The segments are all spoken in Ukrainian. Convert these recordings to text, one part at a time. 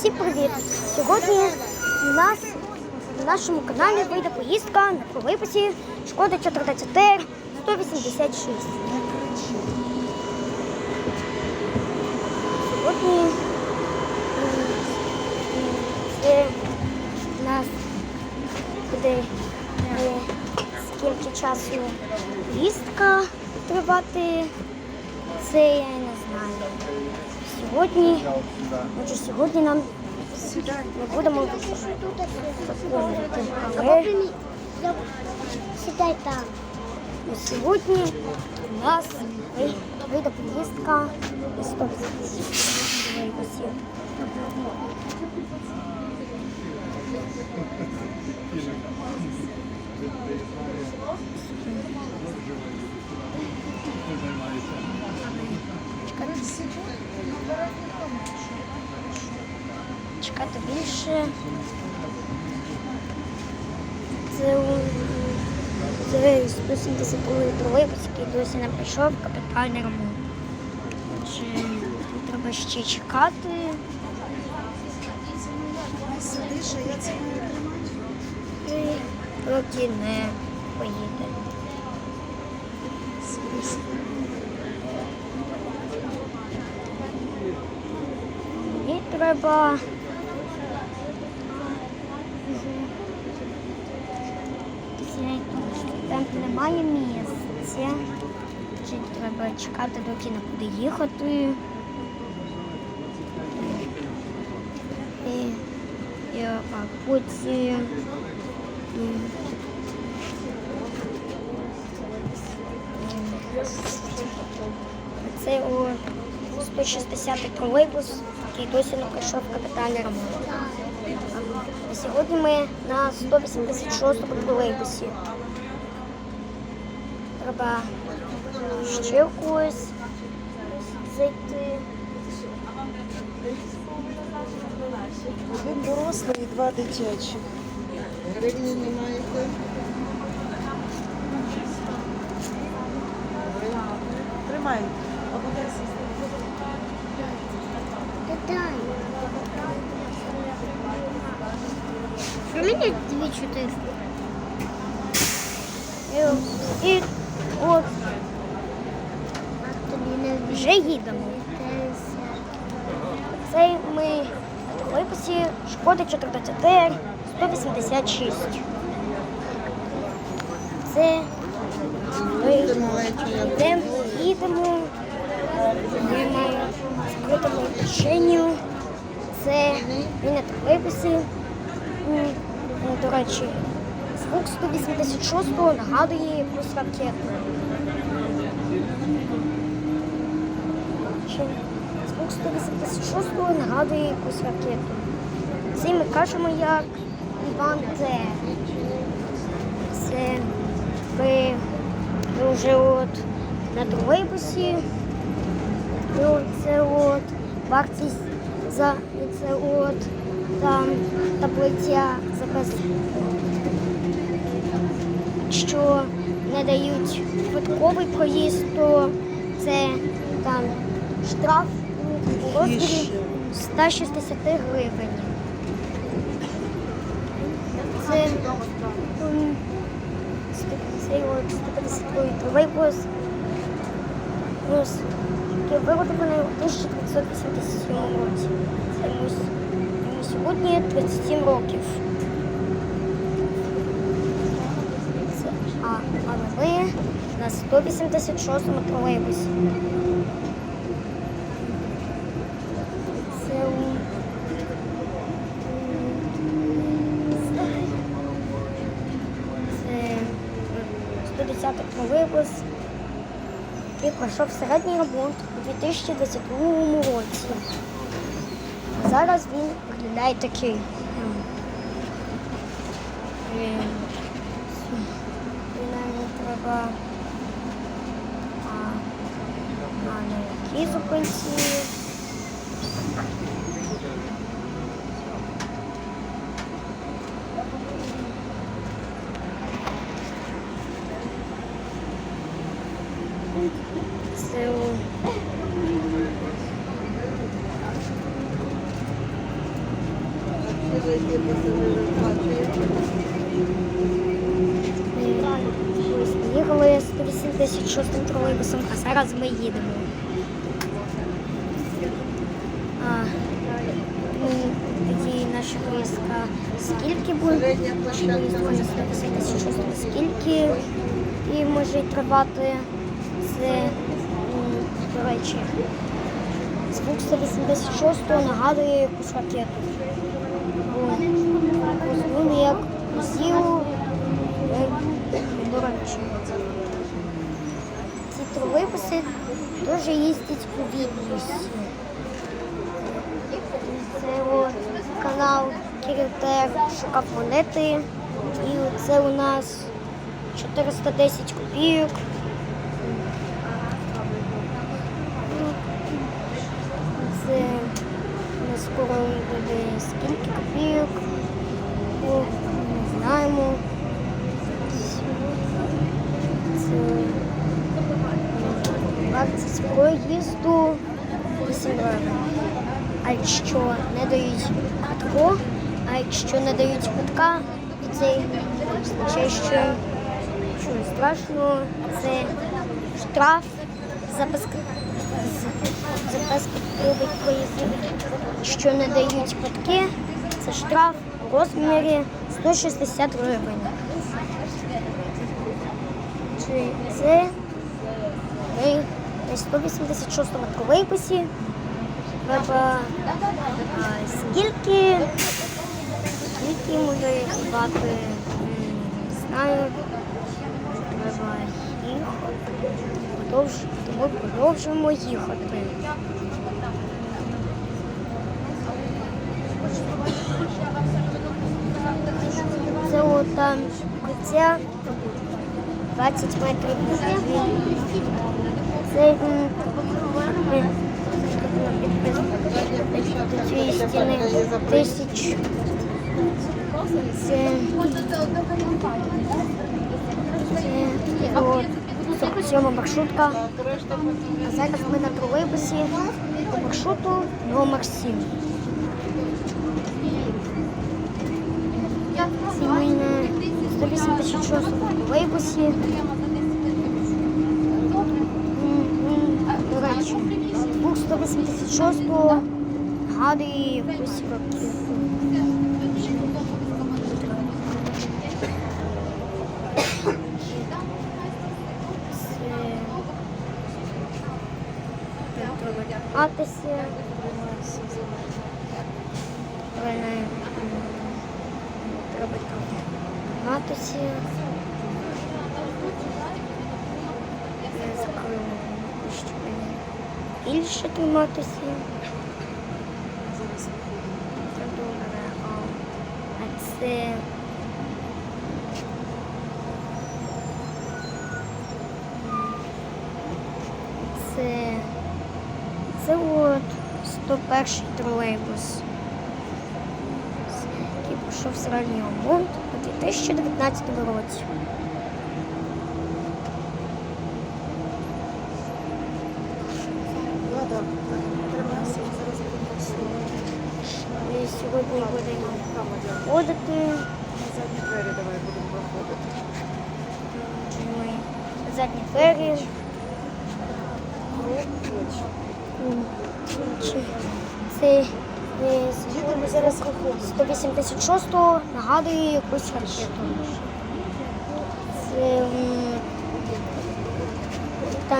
Всім привіт! Сьогодні у нас на нашому каналі вийде поїздка на тролейбусі Шкода 14 186. Сьогодні у нас буде е, скільки часу поїздка тривати. Це я не знаю. Сьогодні, отже, сьогодні нам ми будемо але Сідай там. сьогодні у нас вий- вийде поїздка 100 тролейбусів. Чекати більше. Це, у- це 172 тролейбус, який досі не прийшов капітальний ремонт. Отже, треба ще чекати. Сидиш, а я це маю тримати. І поки не поїде. Мені треба. Там немає місця. Чи треба чекати, доки не буде їхати. І, і а потім. Це у 160 тролейбус, який досі не пройшов капітальний ремонт. А сьогодні ми на 186-му тролейбусі. Треба ще в когось зайти. Один дорослий і два дитячі. Гривні не маєте? Тримай. Дай. Поміняти дві чотири. І от вже їдемо. Цей ми на тролейбусі Шкода 14 186. Це ми йдемо, їдемо, йдемо закритому кишеню. Це ми. М, ну, До речі, звук 186-го нагадує якусь ракету. Звук 186-го нагадує якусь ракету. Це ми кажемо як Іван Т. Це ви, ви вже от на тролейбусі. І це от вартість за це от там таблиця запис. Якщо не дають квитковий проїзд, то це там штраф у розмірі 160 гривень. Це цей от 150 тролейбус плюс виготовлений у 1987 році. Це йому сьогодні 37 років. Це, а, але ми на 186 тролейбусі. Це у- це 110 тролейбус, який пройшов середній ремонт у 2022 році. Зараз він виглядає такий. Е, Принаймні треба а, якій зупинці. Їхали 186 тролейбусом, а зараз ми їдемо. Поїздка скільки буде? Наша поїздка на 186 скільки і може тривати? Це, до речі, звук 186 нагадує якусь ракету. Бо як сілу, до речі. Ці тролейбуси дуже їздять у Віднісі. Це канал Кірітер шукав монети. І це у нас 410 копійок. Це у скоро буде скільки копійок. О, не знаємо. Це вартість проїзду 8 гривень. А якщо не дають квитку, а якщо не дають квитка, то це означає, що що страшно, це штраф за безквитковий проїзд. Якщо не дають квитки, це штраф у розмірі 160 гривень. Чи це ми на 186 тролейбусі. Треба скільки, скільки може їхати, м, не знаю. Треба їхати. Тому продовжуємо їхати. Це там куття 20 метрів. Це тисяч. 47 маршрутка. А зараз ми на тролейбусі по маршруту номер 7. Це ми на 186 тролейбусі. 86 гади 8 років. Атися. Вона. Більше триматися. Це добре. А, це. Це. Це от 101 тролейбус. Який пішов середній ремонт у 2019 році. Влада, тримайся, зараз буде Ми сьогодні будемо камера. ходити. На задні двері давай будемо виходити. Ми задні двері. Це е, ми зараз виходимо. 186 нагадує якусь ракету. Це там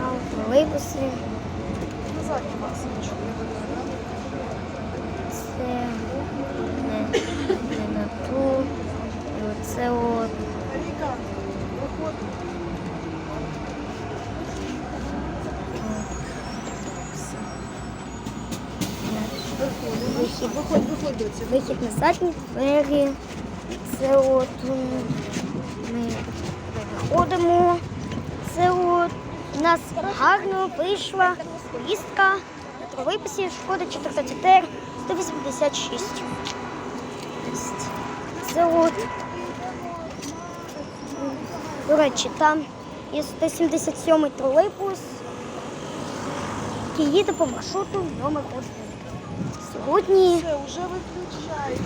мав тролейбуси. На задні масочку. Це не, не на ту. І оце от. Вихід, вихід на задні двері. Це от ми виходимо. Це от у нас гарно вийшла поїздка на тролейбусі Шкода 14 186. Це от. До речі, там є 177 тролейбус, який їде по маршруту номер 1. Сьогодні Все, вже виключай.